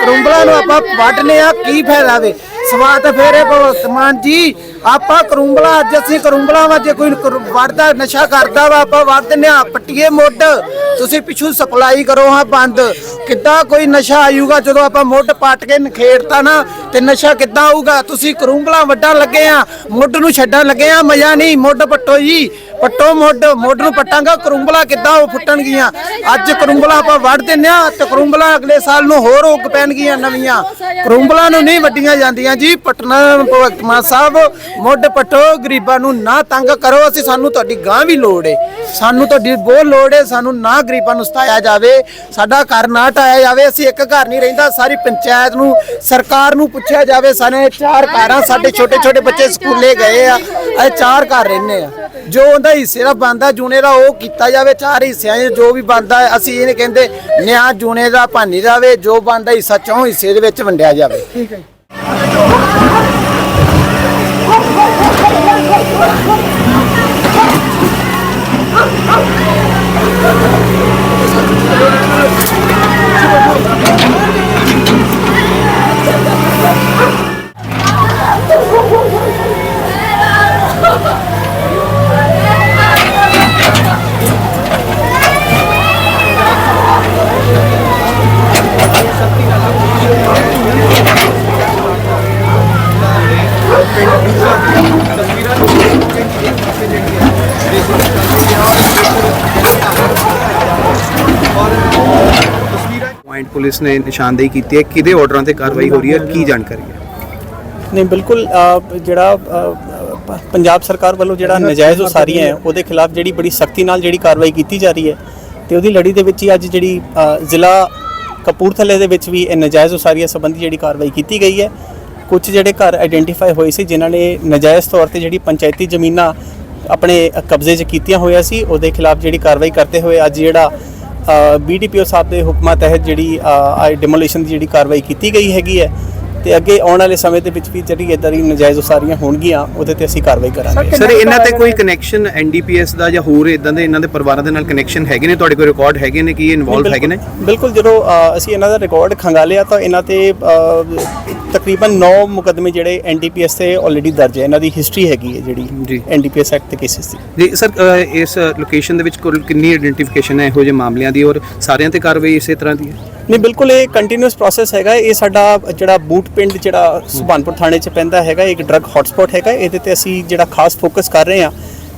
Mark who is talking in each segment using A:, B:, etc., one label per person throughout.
A: ਕਰੁੰਬਲਾ ਨੂੰ ਆਪਾਂ ਵੱਢਨੇ ਆ, ਕੀ ਫਾਇਦਾ ਵੇ? ਸਵਾਦ ਫੇਰ ਭਗਵੰਤ ਮਾਨ ਜੀ, ਆਪਾਂ ਕਰੁੰਬਲਾ, ਅੱਜ ਅਸੀਂ ਕਰੁੰਬਲਾ ਵਾ, ਜੇ ਕੋਈ ਵੱਢਦਾ, ਨਸ਼ਾ ਕਰਦਾ ਵਾ, ਆਪਾਂ ਵੱਢ ਦਿੰਦੇ ਆ, ਪੱਟੀਏ ਮੁੱਢ। ਤੁਸੀਂ ਪਿੱਛੋਂ ਸਪਲਾਈ ਕਰੋ ਹਾਂ ਬੰਦ। ਕਿੱਦਾਂ ਕੋਈ ਨਸ਼ਾ ਆਊਗਾ, ਜਦੋਂ ਆਪਾਂ ਮੁੱਢ ਪੱਟ ਕੇ ਨਖੇੜਤਾ ਨਾ, ਤੇ ਨਸ਼ਾ ਕਿੱਦਾਂ ਆਊਗਾ? ਤੁਸੀਂ ਕਰੁੰਬਲਾ ਵੱਢਣ ਲੱਗੇ ਆ, ਮੁੱਢ ਨੂੰ ਛੱਡਣ ਲੱਗੇ ਆ, ਮਜ਼ਾ ਨਹੀਂ, ਮੁੱਢ ਪੱਟੋ ਜੀ। ਪੱਟੋ ਮੁੱਢ ਮੁੱਢ ਨੂੰ ਪੱਟਾਂਗਾ ਕਰੁੰਬਲਾ ਕਿੱਦਾਂ ਉਹ ਫੁੱਟਣਗੀਆਂ? ਅੱਜ ਕਰੁੰਬਲਾ ਆਪਾਂ ਵੱਢ ਦਿੰਨੇ ਆ ਤੇ ਕਰੁੰਬਲਾ ਅਗਲੇ ਸਾਲ ਨੂੰ ਹੋਰ ਉੱਗ ਪੈਣਗੀਆਂ ਨਵੀਆਂ। ਕਰੁੰਬਲਾ ਨੂੰ ਨਹੀਂ ਵੱਡੀਆਂ ਜਾਂਦੀਆਂ ਜੀ, ਪਟਨਾ ਭਗਵੰਤ ਮਾਨ ਸਾਹਿਬ, ਮੁੱਢ ਪੱਟੋ, ਗਰੀਬਾਂ ਨੂੰ ਨਾ ਤੰਗ ਕਰੋ, ਅਸੀਂ ਸਾਨੂੰ ਤੁਹਾਡੀ ਗਾਂ ਵੀ ਲੋੜ ਏ। ਸਾਨੂੰ ਤੁਹਾਡੀ ਬਹੁਤ ਲੋੜ ਏ, ਸਾਨੂੰ ਨਾ ਗਰੀਬਾਂ ਨੂੰ ਸਤਾਇਆ ਜਾਵੇ, ਸਾਡਾ ਘਰ ਨਾ ਟਾਇਆ ਜਾਵੇ, ਅਸੀਂ ਇੱਕ ਘਰ ਨਹੀਂ ਰਹਿੰਦਾ, ਸਾਰੀ ਪੰਚਾਇਤ ਨੂੰ, ਸਰਕਾਰ ਨੂੰ ਪੁੱਛਿਆ ਜਾਵੇ ਸਾਰੇ ਚਾਰ ਘਰਾਂ ਸਾਡੇ ਛੋਟੇ ਛੋਟੇ ਬੱਚੇ ਸਕੂਲੇ ਗਏ ਆ ਅਸੀਂ ਚਾਰ ਘਰ ਰਹਿੰਦੇ ਆ। ਜੋ ਉਹਦਾ ਹਿੱਸੇ ਦਾ ਬੰਦਾ ਜੂਨੇ ਦਾ ਉਹ ਕੀਤਾ ਜਾਵੇ, ਚਾਰ ਹਿੱਸਿਆਂ 'ਚ ਜੋ ਵੀ ਬੰਦਾ ਅਸੀਂ ਇਹ ਨਹੀਂ ਕਹਿੰਦੇ ਨਿਆਂ ਜੂਨੇ ਦਾ ਭਾਨੀ ਜਾਵੇ, ਜੋ ਬੰਦਾ ਹਿੱਸਾ ਚੌਂ ਹਿੱਸੇ ਦੇ ਵਿੱਚ ਵੰਡਿਆ ਜਾਵੇ। ਠੀਕ ਹੈ।
B: ਪੁਲਿਸ ਨੇ ਨਿਸ਼ਾਨਦੇਹੀ ਕੀਤੀ ਹੈ। ਕਿਹਦੇ ਆਰਡਰਾਂ ਤੇ ਕਾਰਵਾਈ ਹੋ ਰਹੀ ਹੈ? ਕੀ ਜਾਣਕਾਰੀ ਹੈ?
C: ਨਹੀਂ, ਬਿਲਕੁਲ ਜਿਹੜਾ ਪੰਜਾਬ ਸਰਕਾਰ ਵੱਲੋਂ ਜਿਹੜਾ ਨਜਾਇਜ਼ ਉਸਾਰੀਆਂ ਹੈ, ਉਹਦੇ ਖਿਲਾਫ ਜਿਹੜੀ ਬੜੀ ਸਖਤੀ ਨਾਲ ਜਿਹੜੀ ਕਾਰਵਾਈ ਕੀਤੀ ਜਾ ਰਹੀ ਹੈ, ਤੇ ਉਹਦੀ ਲੜੀ ਦੇ ਵਿੱਚ ਹੀ ਅੱਜ ਜਿਹੜੀ ਜ਼ਿਲ੍ਹਾ ਕਪੂਰਥਲੇ ਦੇ ਵਿੱਚ ਵੀ ਇਹ ਨਜਾਇਜ਼ ਉਸਾਰੀਆਂ ਸੰਬੰਧੀ ਜਿਹੜੀ ਕਾਰਵਾਈ ਕੀਤੀ ਗਈ ਹੈ। ਕੁਝ ਜਿਹੜੇ ਘਰ ਆਇਡੈਂਟੀਫਾਈ ਹੋਏ ਸੀ, ਜਿਨ੍ਹਾਂ ਨੇ ਨਜਾਇਜ਼ ਤੌਰ ਤੇ ਜਿਹੜੀ ਪੰਚਾਇਤੀ ਜ਼ਮੀਨਾਂ ਆਪਣੇ ਕਬਜ਼ੇ 'ਚ ਕੀਤੀਆਂ ਹੋਇਆ ਸੀ, ਉਹਦੇ ਖਿਲਾਫ ਜਿਹੜੀ ਕਾਰਵਾਈ ਕਰਦੇ ਹੋਏ ਅੱਜ ਜਿਹੜਾ ਬੀਡੀਪੀਓ ਸਾਹਿਬ ਦੇ ਹੁਕਮਾਂ ਤਹਿਤ ਜਿਹੜੀ ਡਿਮੋਲੀਸ਼ਨ ਦੀ ਜਿਹੜੀ ਕਾਰਵਾਈ ਕੀਤੀ ਗਈ ਹੈਗੀ ਹੈ ਤੇ ਅੱਗੇ ਆਉਣ ਵਾਲੇ ਸਮੇਂ ਦੇ ਵਿੱਚ ਵੀ ਜਿਹੜੀ ਇਦਾਂ ਦੀ ਨਜਾਇਜ਼ ਉਸਾਰੀਆਂ ਹੋਣਗੀਆਂ ਉਹਦੇ ਤੇ ਅਸੀਂ ਕਾਰਵਾਈ ਕਰਾਂਗੇ।
B: ਸਰ ਇਹਨਾਂ ਤੇ ਕੋਈ ਕਨੈਕਸ਼ਨ ਐਨਡੀਪੀਐਸ ਦਾ ਜਾਂ ਹੋਰ ਇਦਾਂ ਦੇ ਇਹਨਾਂ ਦੇ ਪਰਿਵਾਰਾਂ ਦੇ ਨਾਲ ਕਨੈਕਸ਼ਨ ਹੈਗੇ ਨੇ? ਤੁਹਾਡੇ ਕੋਲ ਰਿਕਾਰਡ ਹੈਗੇ ਨੇ ਕਿ ਇਹ ਇਨਵੋਲਵ ਹੈਗੇ ਨੇ?
C: ਬਿਲਕੁਲ ਜਦੋਂ ਅਸੀਂ ਇਹਨਾਂ ਦਾ ਰਿਕਾਰਡ ਖੰਗਾਲਿਆ ਤਾਂ ਇਹਨਾਂ ਤੇ ਤਕਰੀਬਨ 9 ਮੁਕੱਦਮੇ ਜਿਹੜੇ ਐਨਡੀਪੀਐਸ ਤੇ ਆਲਰੇਡੀ ਦਰਜ ਹੈ। ਇਹਨਾਂ ਦੀ ਹਿਸਟਰੀ ਹੈਗੀ ਹੈ
B: ਜੀ।
C: ਜਿਹੜੀ ਐਨਡੀਪੀਐਸ ਐਕਟ ਦੇ ਕੇਸਿਸ ਦੀ।
B: ਜੀ ਸਰ ਇਸ ਲੋਕੇਸ਼ਨ ਦੇ ਵਿੱਚ ਕੁੱਲ ਕਿੰਨੀ ਆਇਡੈਂਟੀਫਿਕੇਸ਼ਨ ਹੈ ਇਹੋ ਜਿਹੇ ਮਾਮਲਿਆਂ ਦੀ ਔਰ ਸਾਰਿਆਂ ਤੇ ਕਾਰਵਾਈ ਇਸੇ ਤਰ੍ਹਾਂ ਦੀ ਹੈ?
C: ਨਹੀਂ ਬਿਲਕੁਲ ਇਹ ਕੰਟੀਨਿਊਸ ਪ੍ਰੋਸੈਸ ਹੈਗਾ। ਇਹ ਸਾਡਾ ਜਿਹੜਾ ਬੂਟ ਪਿੰਡ ਜਿਹੜਾ ਸੁਭਾਨਪੁਰ ਥਾਣੇ 'ਚ ਪੈਂਦਾ ਹੈਗਾ ਇੱਕ ਡਰੱਗ ਹੌਟਸਪੌਟ ਹੈਗਾ। ਇਹਦੇ ਤੇ ਅਸੀਂ ਜਿਹੜਾ ਖਾਸ ਫੋਕਸ ਕਰ ਰਹੇ ਹਾਂ।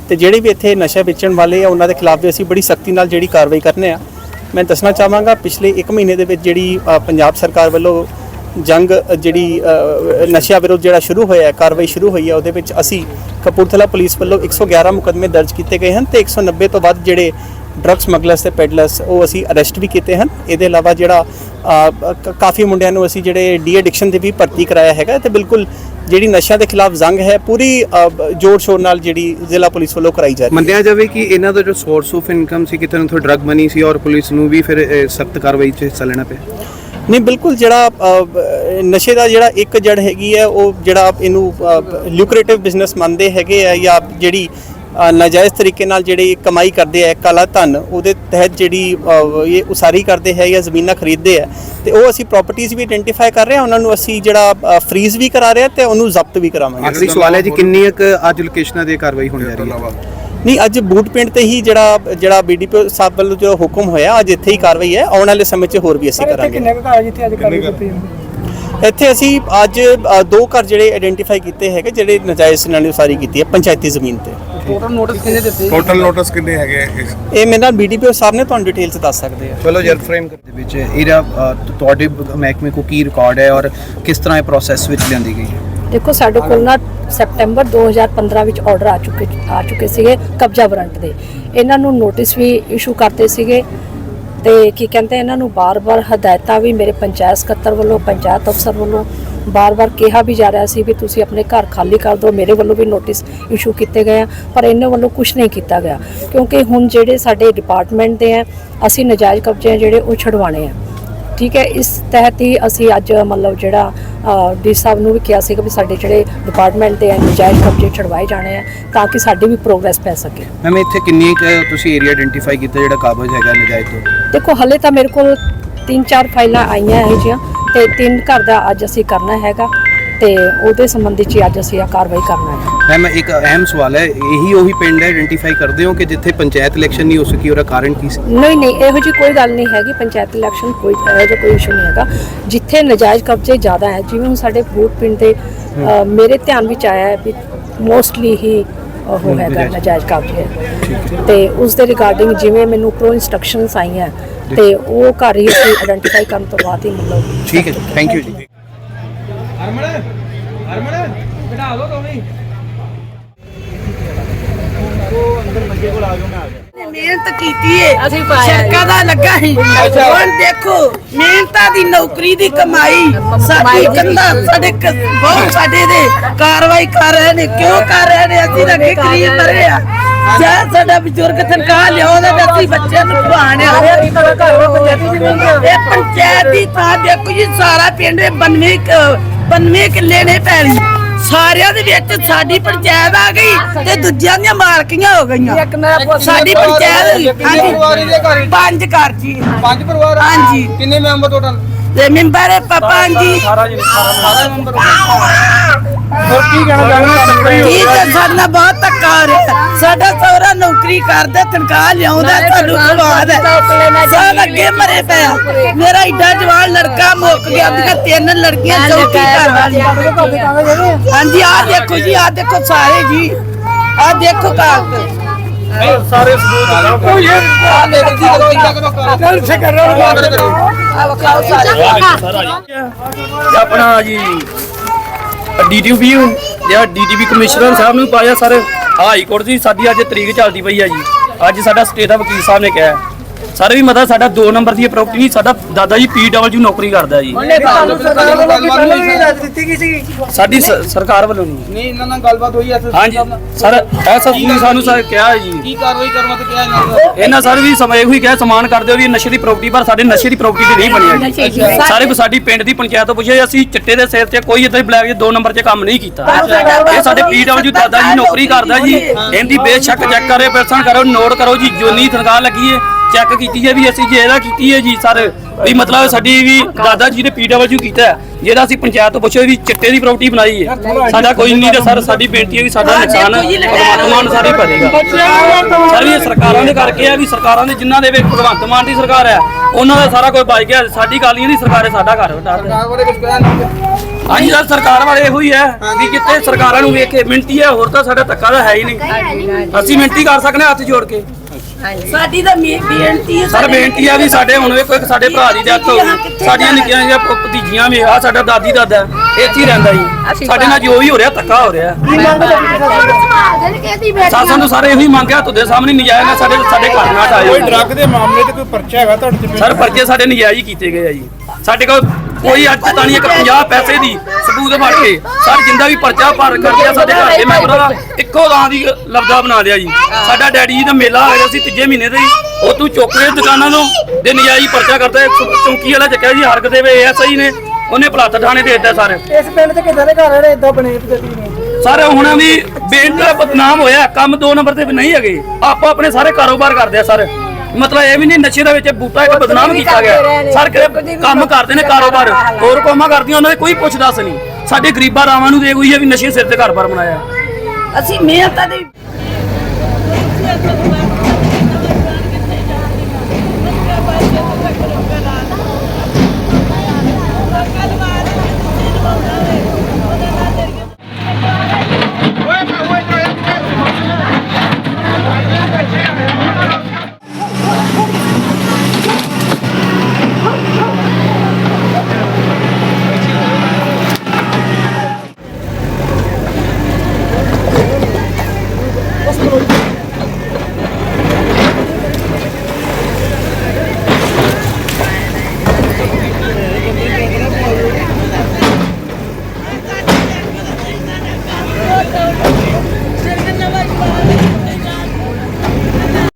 C: ਤੇ ਜਿਹੜੇ ਵੀ ਇੱਥੇ ਨਸ਼ਾ ਵੇਚਣ ਵਾਲੇ ਆ ਉਹਨਾਂ ਦੇ ਖਿਲਾਫ ਵੀ ਅਸੀਂ ਬੜੀ ਸਖਤੀ ਨਾਲ ਜਿਹੜੀ ਕਾਰਵਾਈ ਕਰਨੇ ਆ। ਮੈਂ ਦੱਸਣਾ ਚਾਹਾਂਗਾ ਪਿਛਲੇ 1 ਮਹੀਨੇ ਦੇ ਵਿੱਚ ਜਿਹੜੀ ਪੰਜਾਬ ਸਰਕਾਰ ਵੱਲੋਂ ਜੰਗ ਜਿਹੜੀ ਅ, ਨਸ਼ਾ ਵਿਰੋਧ ਜਿਹੜਾ ਸ਼ੁਰੂ ਹੋਇਆ ਹੈ ਕਾਰਵਾਈ ਸ਼ੁਰੂ ਹੋਈ ਹੈ ਉਹਦੇ ਵਿੱਚ ਅਸੀਂ ਕਪੂਰਥਲਾ ਪੁਲਿਸ ਵੱਲੋਂ 111 ਮੁਕੱਦਮੇ ਦਰਜ ਕੀਤੇ ਗਏ ਹਨ ਤੇ 190 ਤੋਂ ਵੱਧ ਜਿਹੜੇ ਡਰੱਗ ਸਮਗਲਰਸ ਤੇ ਪੈਡਲਰਸ ਉਹ ਅਸੀਂ ਅਰੈਸਟ ਵੀ ਕੀਤੇ ਹਨ। ਇਹਦੇ ਇਲਾਵਾ ਜਿਹੜਾ ਕਾਫੀ ਮੁੰਡਿਆਂ ਨੂੰ ਅਸੀਂ ਜਿਹੜੇ ਡੀ ਐਡਿਕਸ਼ਨ ਦੇ ਵੀ ਭਰਤੀ ਕਰਾਇਆ ਹੈਗਾ ਤੇ ਬਿਲਕੁਲ ਜਿਹੜੀ ਨਸ਼ਿਆਂ ਦੇ ਖਿਲਾਫ ਜੰਗ ਹੈ ਪੂਰੀ ਜੋਰ ਸ਼ੋਰ ਨਾਲ ਜਿਹੜੀ ਜ਼ਿਲ੍ਹਾ ਪੁਲਿਸ ਵੱਲੋਂ ਕਰਾਈ ਜਾ ਰਹੀ ਹੈ।
B: ਮੰਨਿਆ ਜਾਵੇ ਕਿ ਇਹਨਾਂ ਦਾ ਜੋ ਸੋਰਸ ਆਫ ਇਨਕਮ ਸੀ ਕਿਤੇ ਨਾ ਕਿਤੇ ਡਰੱਗ ਮਨੀ ਸੀ ਔਰ ਪੁਲਿਸ ਨੂੰ ਵੀ ਫਿਰ ਸਖਤ ਕਾਰਵਾਈ 'ਚ ਹਿੱਸਾ ਲੈਣਾ ਪਿਆ।
C: ਨਹੀਂ ਬਿਲਕੁਲ ਜਿਹੜਾ ਨਸ਼ੇ ਦਾ ਜਿਹੜਾ ਇੱਕ ਜੜ ਹੈਗੀ ਹੈ ਉਹ ਜਿਹੜਾ ਇਹਨੂੰ ਲਿਊਕਰੇਟਿਵ ਬਿਜ਼ਨਸ ਮੰਨਦੇ ਹੈਗੇ ਆ ਜਾਂ ਜਿਹੜੀ ਨਾਜਾਇਜ਼ ਤਰੀਕੇ ਨਾਲ ਜਿਹੜੀ ਕਮਾਈ ਕਰਦੇ ਆ ਕਾਲਾ ਧਨ ਉਹਦੇ ਤਹਿਤ ਜਿਹੜੀ ਇਹ ਉਸਾਰੀ ਕਰਦੇ ਹੈ ਜਾਂ ਜ਼ਮੀਨਾਂ ਖਰੀਦਦੇ ਆ ਤੇ ਉਹ ਅਸੀਂ ਪ੍ਰਾਪਰਟੀਆਂ ਵੀ ਆਇਡੈਂਟੀਫਾਈ ਕਰ ਰਹੇ ਹਾਂ ਉਹਨਾਂ ਨੂੰ ਅਸੀਂ ਜਿਹੜਾ ਫਰੀਜ਼ ਵੀ ਕਰਾ ਰਹੇ ਹਾਂ ਤੇ ਉਹਨੂੰ ਜ਼ਬਤ ਵੀ ਕਰਾਵਾਂਗੇ।
B: ਆਖਰੀ ਸਵਾਲ ਹੈ ਜੀ ਕਿੰਨੀ ਕੁ ਅੱਜ ਲੋਕੇਸ਼ਨਾਂ ਤੇ ਕਾਰਵਾਈ ਹੋਣ ਜਾ ਰਹੀ ਹੈ?
C: ਨਹੀਂ ਅੱਜ ਬੂਟ ਪਿੰਡ ਤੇ ਹੀ ਜਿਹੜਾ ਜਿਹੜਾ ਬੀਡੀਪੀ ਸਾਹਿਬ ਵੱਲੋਂ ਜੋ ਹੁਕਮ ਹੋਇਆ ਅੱਜ ਇੱਥੇ ਹੀ ਕਾਰਵਾਈ ਹੈ। ਆਉਣ ਵਾਲੇ ਸਮੇਂ 'ਚ ਹੋਰ ਵੀ ਅਸੀਂ ਕਰਾਂਗੇ।
D: ਕਿੰਨੇ ਘਰ ਜਿੱਥੇ ਅੱਜ ਕਾਰਵਾਈ ਕੀਤੀ
C: ਇੱਥੇ ਅਸੀਂ ਅੱਜ ਦੋ ਘਰ ਜਿਹੜੇ ਆਇਡੈਂਟੀਫਾਈ ਕੀਤੇ ਹੈਗੇ ਜਿਹੜੇ ਨਜਾਇਜ਼ ਇਹਨਾਂ ਨੇ ਉਸਾਰੀ ਕੀਤੀ ਹੈ ਪੰਚਾਇਤੀ ਜ਼ਮੀਨ ਤੇ।
D: ਟੋਟਲ ਨੋਟਿਸ ਕਿੰਨੇ ਦਿੱਤੇ?
E: ਟੋਟਲ ਨੋਟਿਸ ਕਿੰਨੇ ਹੈਗੇ
C: ਇਹ ਮੇਰੇ ਨਾਲ ਬੀਡੀਪੀਓ ਸਾਹਿਬ ਨੇ ਤੁਹਾਨੂੰ ਡਿਟੇਲ ਚ ਦੱਸ ਸਕਦੇ ਆ।
B: ਚਲੋ ਜਰ ਫਰੇਮ ਦੇ ਵਿੱਚ ਇਹਦਾ ਤੁਹਾਡੇ ਮਹਿਕਮੇ ਕੋ ਕੀ ਰਿਕਾਰਡ ਹੈ ਔਰ ਕਿਸ ਤਰ੍ਹਾਂ ਇਹ ਪ੍ਰੋਸੈਸ ਵਿੱਚ ਲਿਆਂਦੀ ਗਈ ਹੈ?
F: ਦੇਖੋ, ਸਾਡੇ ਕੋਲ ਨਾ ਸੈਪਟੈਂਬਰ 2015 ਵਿੱਚ ਆਰਡਰ ਆ ਚੁੱਕੇ ਆ ਚੁੱਕੇ ਸੀਗੇ ਕਬਜ਼ਾ ਵਾਰੰਟ ਦੇ। ਇਹਨਾਂ ਨੂੰ ਨੋਟਿਸ ਵੀ ਇਸ਼ੂ ਕਰਤੇ ਸੀਗੇ ਤੇ ਕੀ ਕਹਿੰਦੇ, ਇਹਨਾਂ ਨੂੰ ਬਾਰ-ਬਾਰ ਹਦਾਇਤਾਂ ਵੀ ਮੇਰੇ ਪੰਚਾਇਤ ਸਕੱਤਰ ਵੱਲੋਂ, ਪੰਚਾਇਤ ਅਫਸਰ ਵੱਲੋਂ ਬਾਰ-ਬਾਰ ਕਿਹਾ ਵੀ ਜਾ ਰਿਹਾ ਸੀ ਵੀ ਤੁਸੀਂ ਆਪਣੇ ਘਰ ਖਾਲੀ ਕਰ ਦਿਓ, ਮੇਰੇ ਵੱਲੋਂ ਵੀ ਨੋਟਿਸ ਇਸ਼ੂ ਕੀਤੇ ਗਏ ਆ, ਪਰ ਇਹਨਾਂ ਵੱਲੋਂ ਕੁਝ ਨਹੀਂ ਕੀਤਾ ਗਿਆ। ਕਿਉਂਕਿ ਹੁਣ ਜਿਹੜੇ ਸਾਡੇ ਡਿਪਾਰਟਮੈਂਟ ਦੇ ਆ, ਅਸੀਂ ਨਜਾਇਜ਼ ਕਬਜ਼ੇ ਆ ਜਿਹੜੇ ਉਹ ਛਡਵਾਣੇ ਆ। ਠੀਕ ਹੈ ਇਸ ਤਹਿਤ ਹੀ ਅਸੀਂ ਅੱਜ ਮਤਲਬ ਜਿਹੜਾ ਡੀ ਸਾਹਿਬ ਨੂੰ ਵੀ ਕਿਹਾ ਸੀਗਾ ਵੀ ਸਾਡੇ ਜਿਹੜੇ ਡਿਪਾਰਟਮੈਂਟ ਦੇ ਨਜਾਇਜ਼ ਕਬਜ਼ੇ ਛਡਵਾਏ ਜਾਣੇ ਆ ਤਾਂ ਕਿ ਸਾਡੀ ਵੀ ਪ੍ਰੋਗਰੈਸ ਪੈ ਸਕੇ।
B: ਮੈਮ ਇੱਥੇ ਕਿੰਨੀ ਤੁਸੀਂ ਏਰੀਆ ਆਇਡੈਂਟੀਫਾਈ ਕੀਤਾ ਜਿਹੜਾ ਕਾਬਜ ਹੈਗਾ ਨਜਾਇਜ਼ ਤੋਂ?
F: ਦੇਖੋ ਹਲੇ ਤਾਂ ਮੇਰੇ ਕੋਲ ਤਿੰਨ ਚਾਰ ਫਾਈਲਾਂ ਆਈਆਂ ਇਹੋ ਜਿਹੀਆਂ ਤੇ ਤਿੰਨ ਘਰ ਦਾ ਅੱਜ ਅਸੀਂ ਕਰਨਾ ਹੈਗਾ। ਤੇ ਉਹਦੇ ਸੰਬੰਧੀ ਚ ਹੀ ਅੱਜ ਅਸੀਂ ਇਹ ਕਾਰਵਾਈ ਕਰਨਾ ਹੈ।
B: ਮੈਮ ਇੱਕ ਅਹਿਮ ਸਵਾਲ ਹੈ ਇਹੀ ਉਹੀ ਪਿੰਡ ਹੈ ਆਇਡੈਂਟੀਫਾਈ ਕਰਦੇ ਹੋ ਕਿ ਜਿੱਥੇ ਪੰਚਾਇਤ ਇਲੈਕਸ਼ਨ ਨਹੀਂ ਹੋ ਸਕੀ ਉਹਦਾ ਕਾਰਨ ਕੀ ਸੀ?
F: ਨਹੀਂ ਨਹੀਂ ਇਹੋ ਜੀ ਕੋਈ ਗੱਲ ਨਹੀਂ ਹੈਗੀ ਪੰਚਾਇਤ ਇਲੈਕਸ਼ਨ ਕੋਈ ਇਹੋ ਜਿਹਾ ਕੋਈ ਇਸ਼ੂ ਨਹੀਂ ਹੈਗਾ। ਜਿੱਥੇ ਨਜਾਇਜ਼ ਕਬਜ਼ੇ ਜ਼ਿਆਦਾ ਹੈ ਜਿਵੇਂ ਹੁਣ ਸਾਡੇ ਬੂਟ ਪਿੰਡ ਦੇ ਅ, ਮੇਰੇ ਧਿਆਨ ਵਿੱਚ ਆਇਆ ਹੈ ਵੀ ਮੋਸਟਲੀ ਹੀ ਉਹ ਹੈਗਾ ਨਜਾਇਜ਼। ਕਬਜ਼ੇ ਤੇ ਉਸ ਦੇ ਰਿਗਾਰਡਿੰਗ ਜਿਵੇਂ ਮੈਨੂੰ ਪ੍ਰੋ ਇਨਸਟਰਕਸ਼ਨਸ ਆਈਆਂ ਤੇ ਉਹ ਘਰ ਹੀ ਅਸੀਂ ਆਇਡੈਂਟੀਫਾਈ ਕਰਨ ਤੋਂ ਬਾਅਦ ਹੀ ਮਤਲਬ
B: ਠੀਕ ਹੈ ਥੈਂਕ ਯੂ ਜੀ।
G: ਮਿਹਨਤ ਕੀਤੀ ਏ। ਅਸੀਂ ਸੜਕਾਂ ਦਾ ਲੱਗਾ ਸੀ। ਹੁਣ ਦੇਖੋ ਮਿਹਨਤਾਂ ਦੀ ਨੌਕਰੀ ਦੀ ਕਮਾਈ ਸਾਡੀ ਕੰਦਾ ਸਾਡੇ ਕ- ਬਹੁਤ ਸਾਡੇ ਦੇ ਕਾਰਵਾਈ ਕਰ ਰਹੇ ਨੇ। ਕਿਉਂ ਕਰ ਰਹੇ ਨੇ? ਅਸੀਂ ਤਾਂ ਅੱਗੇ ਗਰੀਬ ਮਰੇ ਆ। ਜਾਂ ਸਾਡਾ ਬਜ਼ੁਰਗ ਤਨਖਾਹ ਲਿਆਉਂਦਾ ਤਾਂ ਅਸੀਂ ਬੱਚਿਆਂ ਨੂੰ ਪੜਾਣਿਆ ਇਹ ਪੰਚਾਇਤ ਦੀ ਥਾਂ ਦੇਖੋ ਜੀ ਸਾਰਾ ਪਿੰਡ 92 ਕ- 92 ਕਿੱਲੇ ਨੇ ਪੈਲੀ ਸਾਰਿਆਂ ਦੇ ਵਿੱਚ ਸਾਡੀ ਪੰਚਾਇਤ ਆ ਗਈ ਤੇ ਦੂਜਿਆਂ ਦੀਆਂ ਮਾਲਕੀਆਂ ਹੋ ਗਈਆਂ। ਸਾਡੀ ਪੰਚਾਇਤ ਹਾਂਜੀ। ਪੰਜ ਘਰ ਜੀ।
D: ਪੰਜ ਪਰਿਵਾਰ?
G: ਹਾਂਜੀ।
D: ਕਿੰਨੇ ਮੈਂਬਰ ਟੋਟਲ
G: ਤੇ ਮੈਂਬਰ ਹੈ ਪਾਪਾ ਜੀ।
D: ਹੋਰ ਕੀ ਕਹਿਣਾ ਚਾਹੁੰਦੇ
G: ਠੀਕ ਹੈ ਸਾਡਾ ਬਹੁਤ ਧੱਕਾ ਹੋ ਰਿਹਾ ਸਾਡਾ ਸਹੁਰਾ ਨੌਕਰੀ ਕਰਦਾ ਤਨਖਾਹ ਲਿਆਉਂਦਾ ਸਾਨੂੰ ਸਵਾਦ ਹੈ। ਸਾਲ ਅੱਗੇ ਮਰੇ ਪਿਆ। ਮੇਰਾ ਏਡਾ ਜਵਾਨ ਲੜਕਾ ਮੁੱਕ ਗਿਆ ਉਹਦੀਆਂ ਤਿੰਨ ਲੜਕੀਆਂ ਚੌਥੀ ਘਰ ਵਾਲੀਆਂ ਹਾਂਜੀ ਆਹ ਦੇਖੋ ਜੀ ਆਹ ਦੇਖੋ ਸਾਰੇ ਜੀ। ਆਹ ਦੇਖੋ ਕਾਗਜ਼
D: ਸਾਰੇ ਸਬੂਤ ਕੋਈ ਇਹ ਦੇਖੀ ਕਰੋ ਇੰਨਾ ਕਰੋ ਚੱਲ ਸੇ ਕਰ ਰਹੇ
G: ਆਹ ਵਿਖਾਓ ਸਾਰੇ।
H: ਆਪਣਾ ਜੀ। ਡੀਟੀਪੀ ਜਿਹੜਾ ਡੀਟੀਪੀ ਕਮਿਸ਼ਨਰ ਸਾਹਿਬ ਨੂੰ ਪਾਇਆ ਸਰ। ਹਾਈ ਕੋਰਟ ਦੀ ਸਾਡੀ ਅੱਜ ਤਰੀਕ ਚੱਲਦੀ ਪਈ ਆ ਜੀ। ਅੱਜ ਸਾਡਾ ਸਟੇਟ ਦਾ ਵਕੀਲ ਸਾਹਿਬ ਨੇ ਕਿਹਾ। ਸਰ ਵੀ ਮਤਲਬ ਸਾਡਾ 2 ਨੰਬਰ ਦੀ ਪ੍ਰਾਪਰਟੀ ਨਹੀਂ ਸਾਡਾ ਦਾਦਾ ਜੀ ਪੀਡਬਲਯੂ ਨੌਕਰੀ ਕਰਦਾ ਜੀ।
D: ਦਿੱਤੀ ਗਈ ਸੀ
H: ਸਾਡੀ ਸ- ਸਰਕਾਰ ਵੱਲੋਂ ਨਹੀਂ।
D: ਨਹੀਂ ਇਹਨਾਂ ਨਾਲ ਗੱਲਬਾਤ ਹੋਈ ਐ
H: ਹਾਂਜੀ ਸਰ ਐਸਐਸਪੀ ਨੇ ਸਾਨੂੰ ਸਰ ਕਿਹਾ ਜੀ।
D: ਕੀ ਕਾਰਵਾਈ ਕਰਵਾ ਤੇ ਕਿਹਾ ਇਹਨਾਂ ਦਾ
H: ਇਹਨਾਂ ਸਰ ਵੀ ਸਮਾਂ ਇਹੋ ਹੀ ਕਿਹਾ ਸਮਾਨ ਕਰਦੇ ਹੋ ਵੀ ਇਹ ਨਸ਼ੇ ਦੀ ਪ੍ਰਾਪਰਟੀ ਪਰ ਸਾਡੇ ਨਸ਼ੇ ਦੀ ਪ੍ਰਾਪਰਟੀ ਤੇ ਨਹੀਂ ਬਣਿਆ ਜੀ। ਸਾਰੇ ਕੋ ਸਾਡੀ ਪਿੰਡ ਦੀ ਪੰਚਾਇਤ ਤੋਂ ਪੁੱਛਿਆ ਅਸੀਂ ਚਿੱਟੇ ਦੇ ਸਿਰ ਤੇ ਕੋਈ ਇਦਾਂ ਬਲੈਕ ਦੇ 2 ਨੰਬਰ 'ਚ ਕੰਮ ਨਹੀਂ ਕੀਤਾ। ਇਹ ਸਾਡੇ ਪੀਡਬਲਯੂ ਦਾਦਾ ਜੀ ਨੌਕਰੀ ਕਰਦਾ ਜੀ। ਇਹਦੀ ਬੇਸ਼ੱਕ ਚੈੱਕ ਕਰੇ ਪਰਸਨ ਕਰੋ ਨੋਟ ਕਰੋ ਜੀ ਜੋਨੀ ਤਨਖਾਹ ਲੱਗੀ ਹੈ ਚੈੱਕ ਕੀਤੀ ਹੈ ਵੀ ਅਸੀਂ ਜੇ ਇਹਦਾ ਕੀਤੀ ਹੈ ਜੀ ਸਰ ਵੀ ਮਤਲਬ ਸਾਡੀ ਵੀ ਦਾਦਾ ਜੀ ਨੇ ਪੀਡਬਲਯੂ ਕੀਤਾ ਹੈ। ਜਿਹੜਾ ਅਸੀਂ ਪੰਚਾਇਤ ਤੋਂ ਪੁੱਛਿਆ ਵੀ ਚਿੱਟੇ ਦੀ ਪ੍ਰਾਪਰਟੀ ਬਣਾਈ ਹੈ। ਸਾਡਾ ਕੋਈ ਨਹੀਂ ਤੇ ਸਰ ਸਾਡੀ ਬੇਨਤੀ ਹੈ ਵੀ ਸਾਡਾ ਨੁਕਸਾਨ ਭਗਵੰਤ ਮਾਨ ਸਾਰੇ ਭਰੇਗਾ। ਸਰ ਵੀ ਇਹ ਸਰਕਾਰਾਂ ਦੇ ਕਰਕੇ ਆ ਵੀ ਸਰਕਾਰਾਂ ਦੇ ਜਿਨ੍ਹਾਂ ਦੇ ਵਿੱਚ ਭਗਵੰਤ ਮਾਨ ਦੀ ਸਰਕਾਰ ਹੈ ਉਹਨਾਂ ਦਾ ਸਾਰਾ ਕੁਝ ਬਚ ਗਿਆ ਸਾਡੀ ਕਾਲੀਆਂ ਦੀ ਸਰਕਾਰ ਹੈ ਸਾਡਾ ਘਰ ਵਟਾ
D: ਸਰਕਾਰ ਨਹੀਂ
H: ਹਾਂਜੀ ਸਰ ਸਰਕਾਰ ਵਾਲੇ ਇਹੋ ਹੀ ਹੈ ਵੀ ਕਿਤੇ ਸਰਕਾਰਾਂ ਨੂੰ ਵੇਖ ਕੇ ਮਿੰਟੀ ਹੈ ਹੋਰ ਤਾਂ ਸਾਡਾ ਧੱਕਾ ਤਾਂ ਹੈ ਹੀ ਨਹੀਂ। ਅਸੀਂ ਮਿੰਟੀ ਕਰ ਸਕਦੇ ਹਾਂ ਹੱਥ ਜੋੜ ਕੇ।
G: ਸਾਡੀ ਤਾਂ ਮੇ- ਬੇਨਤੀ ਹੈ
H: ਸਰ ਬੇਨਤੀ ਆ ਵੀ ਸਾਡੇ ਹੁਣ ਵੇਖੋ ਇੱਕ ਸਾਡੇ ਭਰਾ ਦੀ ਡੈਥ ਹੋ ਗਈ। ਸਾਡੀਆਂ ਨਿੱਕੀਆਂ ਜਿਹੀਆਂ ਭ- ਭਤੀਜੀਆਂ ਵੀ ਆ ਸਾਡਾ ਦਾਦੀ ਦਾਦਾ ਇੱਥੇ ਹੀ ਰਹਿੰਦਾ ਜੀ। ਸਾਡੇ ਨਾਲ ਜੋ ਵੀ ਹੋ ਰਿਹਾ ਧੱਕਾ ਹੋ ਰਿਹਾ। ਸਾਸਾਂ ਤੋਂ ਸਾਰੇ ਇਹੋ ਮੰਗਿਆ ਤੁਹਾਡੇ ਸਾਹਮਣੇ ਨਜਾਇਜ਼ ਨਾਲ ਸਾਡੇ ਸਾਡੇ ਘਰ ਨਾਲ ਆਏ
E: ਡਰੱਗ ਦੇ ਮਾਮਲੇ 'ਚ ਕੋਈ ਪਰਚਾ ਹੈਗਾ ਤੁਹਾਡੇ ਤੇ
H: ਸਰ ਪਰਚੇ ਸਾਡੇ ਨਜਾਇਜ਼ ਹੀ ਕੀਤੇ ਗਏ ਆ ਜੀ। ਸਾਡੇ ਕੋਲ ਕੋਈ ਅੱਜ ਤਾਂ ਨਹੀਂ ਇੱਕ 50 ਪੈਸੇ ਦੀ ਸਬੂਤ ਬਣ ਕੇ ਸਰ ਜਿੰਦਾ ਵੀ ਪਰਚਾ ਭਰ ਕਰਕੇ ਆ ਸਾਡੇ ਘਰ ਦੇ ਮੈਂਬਰਾਂ ਦਾ ਇੱਕੋ ਨਾਂ ਦੀ ਲਫ਼ਜ਼ਾ ਬਣਾ ਲਿਆ ਜੀ। ਸਾਡਾ ਡੈਡੀ ਜੀ ਦਾ ਮੇਲਾ ਆ ਗਿਆ ਸੀ ਤੀਜੇ ਮਹੀਨੇ ਤੇ ਉਹ ਤੂੰ ਚੁੱਕ ਕੇ ਦੁਕਾਨਾਂ ਤੋਂ ਦੇ ਨਜਾਇਜ਼ ਪਰਚਾ ਕਰਦਾ ਚੌਂਕੀ ਵਾਲਾ ਚੱਕਿਆ ਜੀ ਹਰਕ ਦੇ ਵੇ ਐਸਆਈ ਨੇ। ਉਹਨੇ ਪਲਾਤਾ ਥਾਣੇ ਦੇ ਦਿੱਤਾ ਸਾਰੇ।
D: ਇਸ ਪਿੰਡ ਤੇ ਕਿਦਾਂ ਦੇ ਘਰ ਨੇ ਇਦਾਂ ਬਣੇ ਨੇ
H: ਸਾਰੇ ਹੁਣ ਵੀ ਬੇਨਤੀ ਬਦਨਾਮ ਹੋਇਆ। ਕੰਮ 2 ਨੰਬਰ ਤੇ ਨਹੀਂ ਹੈਗੇ। ਆਪੋ ਆਪਣੇ ਸਾਰੇ ਕਾਰੋਬਾਰ ਕਰਦੇ ਆ ਸਰ। ਮਤਲਬ ਇਹ ਵੀ ਨਹੀਂ ਨਸ਼ੇ ਦੇ ਵਿੱਚ ਬੂਟਾ ਇੱਕ ਬਦਨਾਮ ਕੀਤਾ ਗਿਆ। ਸਰ ਕੰਮ ਕਰਦੇ ਨੇ ਕਾਰੋਬਾਰ। ਹੋਰ ਕੰਮਾਂ ਕਰਦੀਆਂ ਉਹਨਾਂ ਦੇ ਕੋਈ ਪੁੱਛ ਦੱਸ ਨਹੀਂ। ਸਾਡੇ ਗਰੀਬਾਂ ਰਾਵਾਂ ਨੂੰ ਦੇਖ ਹੋਈ ਹੈ ਵੀ ਨਸ਼ੇ ਸਿਰ ਤੇ ਘਰ-ਬਾਰ ਬਣਾਇਆ।
G: ਅਸੀਂ ਮਿਹਨਤ ਦੀ